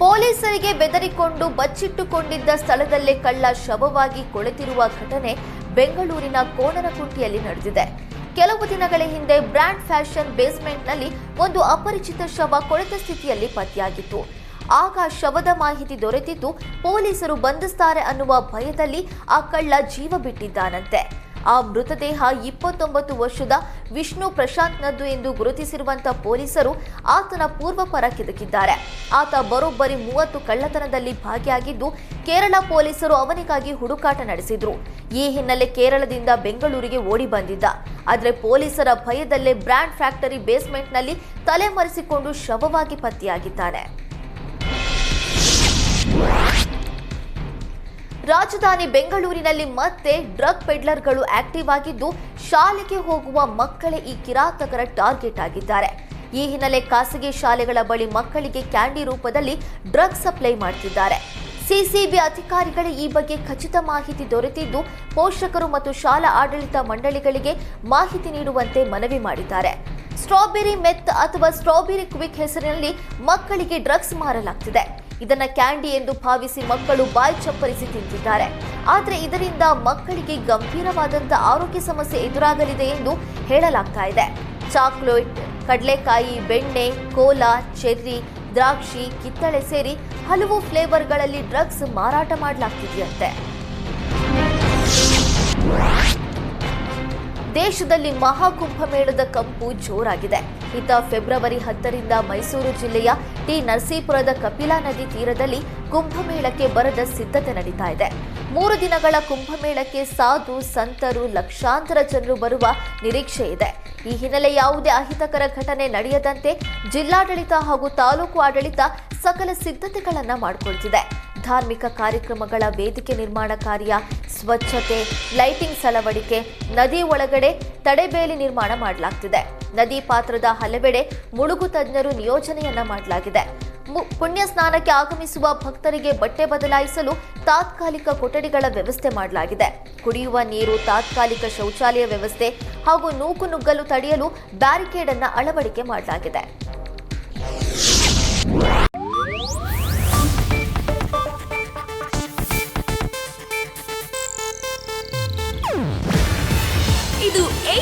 ಪೊಲೀಸರಿಗೆ ಬೆದರಿಕೊಂಡು ಬಚ್ಚಿಟ್ಟುಕೊಂಡಿದ್ದ ಸ್ಥಳದಲ್ಲೇ ಕಳ್ಳ ಶವವಾಗಿ ಕೊಳೆತಿರುವ ಘಟನೆ ಬೆಂಗಳೂರಿನ ಕೋಣನಕುಂಟಿಯಲ್ಲಿ ನಡೆದಿದೆ. ಕೆಲವು ದಿನಗಳ ಹಿಂದೆ ಬ್ರ್ಯಾಂಡ್ ಫ್ಯಾಷನ್ ಬೇಸ್ಮೆಂಟ್ನಲ್ಲಿ ಒಂದು ಅಪರಿಚಿತ ಶವ ಕೊಳೆತ ಸ್ಥಿತಿಯಲ್ಲಿ ಪತ್ತೆಯಾಗಿತ್ತು. ಆಗ ಶವದ ಮಾಹಿತಿ ದೊರೆತಿದ್ದು ಪೊಲೀಸರು ಬಂಧಿಸ್ತಾರೆ ಅನ್ನುವ ಭಯದಲ್ಲಿ ಆ ಕಳ್ಳ ಜೀವ ಬಿಟ್ಟಿದ್ದಾನಂತೆ. ಆ ಮೃತದೇಹ ಇಪ್ಪತ್ತೊಂಬತ್ತು ವರ್ಷದ ವಿಷ್ಣು ಪ್ರಶಾಂತ್ನದ್ದು ಎಂದು ಗುರುತಿಸಿರುವಂತಹ ಪೊಲೀಸರು ಆತನ ಪೂರ್ವಪರ ಕೆದಕಿದ್ದಾರೆ. ಆತ ಬರೋಬ್ಬರಿ ಮೂವತ್ತು ಕಳ್ಳತನದಲ್ಲಿ ಭಾಗಿಯಾಗಿದ್ದು, ಕೇರಳ ಪೊಲೀಸರು ಅವನಿಗಾಗಿ ಹುಡುಕಾಟ ನಡೆಸಿದ್ರು. ಈ ಹಿನ್ನೆಲೆ ಕೇರಳದಿಂದ ಬೆಂಗಳೂರಿಗೆ ಓಡಿ ಬಂದಿದ್ದ. ಆದರೆ ಪೊಲೀಸರ ಭಯದಲ್ಲೇ ಬ್ರ್ಯಾಂಡ್ ಫ್ಯಾಕ್ಟರಿ ಬೇಸ್ಮೆಂಟ್ನಲ್ಲಿ ತಲೆಮರೆಸಿಕೊಂಡು ಶವವಾಗಿ ಪತ್ತೆಯಾಗಿದ್ದಾನೆ. ರಾಜಧಾನಿ ಬೆಂಗಳೂರಿನಲ್ಲಿ ಮತ್ತೆ ಡ್ರಗ್ ಪೆಡ್ಲರ್ಗಳು ಆಕ್ಟಿವ್ ಆಗಿದ್ದು, ಶಾಲೆಗೆ ಹೋಗುವ ಮಕ್ಕಳೇ ಈ ಕಿರಾತಕರ ಟಾರ್ಗೆಟ್ ಆಗಿದ್ದಾರೆ. ಈ ಹಿನ್ನೆಲೆ ಖಾಸಗಿ ಶಾಲೆಗಳ ಬಳಿ ಮಕ್ಕಳಿಗೆ ಕ್ಯಾಂಡಿ ರೂಪದಲ್ಲಿ ಡ್ರಗ್ ಸಪ್ಲೈ ಮಾಡ್ತಿದ್ದಾರೆ. ಸಿಸಿಬಿ ಅಧಿಕಾರಿಗಳೇ ಈ ಬಗ್ಗೆ ಖಚಿತ ಮಾಹಿತಿ ದೊರೆತಿದ್ದು, ಪೋಷಕರು ಮತ್ತು ಶಾಲಾ ಆಡಳಿತ ಮಂಡಳಿಗಳಿಗೆ ಮಾಹಿತಿ ನೀಡುವಂತೆ ಮನವಿ ಮಾಡಿದ್ದಾರೆ. ಸ್ಟ್ರಾಬೆರಿ ಮೆತ್ ಅಥವಾ ಸ್ಟ್ರಾಬೆರಿ ಕ್ವಿಕ್ ಹೆಸರಿನಲ್ಲಿ ಮಕ್ಕಳಿಗೆ ಡ್ರಗ್ಸ್ ಮಾರಲಾಗ್ತಿದೆ. ಇದನ್ನ ಕ್ಯಾಂಡಿ ಎಂದು ಭಾವಿಸಿ ಮಕ್ಕಳು ಬಾಯಿ ಚಪ್ಪರಿಸಿ ತಿಂತಿದ್ದಾರೆ. ಆದರೆ ಇದರಿಂದ ಮಕ್ಕಳಿಗೆ ಗಂಭೀರವಾದಂಥ ಆರೋಗ್ಯ ಸಮಸ್ಯೆ ಎದುರಾಗಲಿದೆ ಎಂದು ಹೇಳಲಾಗ್ತಾ ಇದೆ. ಚಾಕ್ಲೇಟ್, ಕಡಲೆಕಾಯಿ, ಬೆಣ್ಣೆ, ಕೋಲಾ, ಚೆರ್ರಿ, ದ್ರಾಕ್ಷಿ, ಕಿತ್ತಳೆ ಸೇರಿ ಹಲವು ಫ್ಲೇವರ್ಗಳಲ್ಲಿ ಡ್ರಗ್ಸ್ ಮಾರಾಟ ಮಾಡಲಾಗ್ತಿದೆಯಂತೆ. ದೇಶದಲ್ಲಿ ಮಹಾಕುಂಭಮೇಳದ ಕಂಪು ಜೋರಾಗಿದೆ. ಇತ್ತ ಫೆಬ್ರವರಿ ಹತ್ತರಿಂದ ಮೈಸೂರು ಜಿಲ್ಲೆಯ ಟಿ. ನರಸೀಪುರದ ಕಪಿಲಾ ನದಿ ತೀರದಲ್ಲಿ ಕುಂಭಮೇಳಕ್ಕೆ ಬರದ ಸಿದ್ಧತೆ ನಡೀತಾ ಇದೆ. ಮೂರು ದಿನಗಳ ಕುಂಭಮೇಳಕ್ಕೆ ಸಾಧು, ಸಂತರು, ಲಕ್ಷಾಂತರ ಜನರು ಬರುವ ನಿರೀಕ್ಷೆ ಇದೆ. ಈ ಹಿನ್ನೆಲೆ ಯಾವುದೇ ಅಹಿತಕರ ಘಟನೆ ನಡೆಯದಂತೆ ಜಿಲ್ಲಾಡಳಿತ ಹಾಗೂ ತಾಲೂಕು ಆಡಳಿತ ಸಕಲ ಸಿದ್ಧತೆಗಳನ್ನು ಮಾಡಿಕೊಳ್ತಿದೆ. ಧಾರ್ಮಿಕ ಕಾರ್ಯಕ್ರಮಗಳ ವೇದಿಕೆ ನಿರ್ಮಾಣ ಕಾರ್ಯ, ಸ್ವಚ್ಛತೆ ಲೈಟಿಂಗ್ಸ್ ಅಳವಡಿಕೆ ನದಿ ಒಳಗಡೆ ತಡೆಬೇಲಿ ನಿರ್ಮಾಣ ಮಾಡಲಾಗ್ತಿದೆ. ನದಿ ಪಾತ್ರದ ಹಲವೆಡೆ ಮುಳುಗು ತಜ್ಞರು ನಿಯೋಜನೆಯನ್ನ ಮಾಡಲಾಗಿದೆ. ಪುಣ್ಯ ಸ್ನಾನಕ್ಕೆ ಆಗಮಿಸುವ ಭಕ್ತರಿಗೆ ಬಟ್ಟೆ ಬದಲಾಯಿಸಲು ತಾತ್ಕಾಲಿಕ ಕೊಠಡಿಗಳ ವ್ಯವಸ್ಥೆ ಮಾಡಲಾಗಿದೆ. ಕುಡಿಯುವ ನೀರು, ತಾತ್ಕಾಲಿಕ ಶೌಚಾಲಯ ವ್ಯವಸ್ಥೆ ಹಾಗೂ ನೂಕು ನುಗ್ಗಲು ತಡೆಯಲು ಬ್ಯಾರಿಕೇಡ್ ಅನ್ನ ಅಳವಡಿಕೆ ಮಾಡಲಾಗಿದೆ.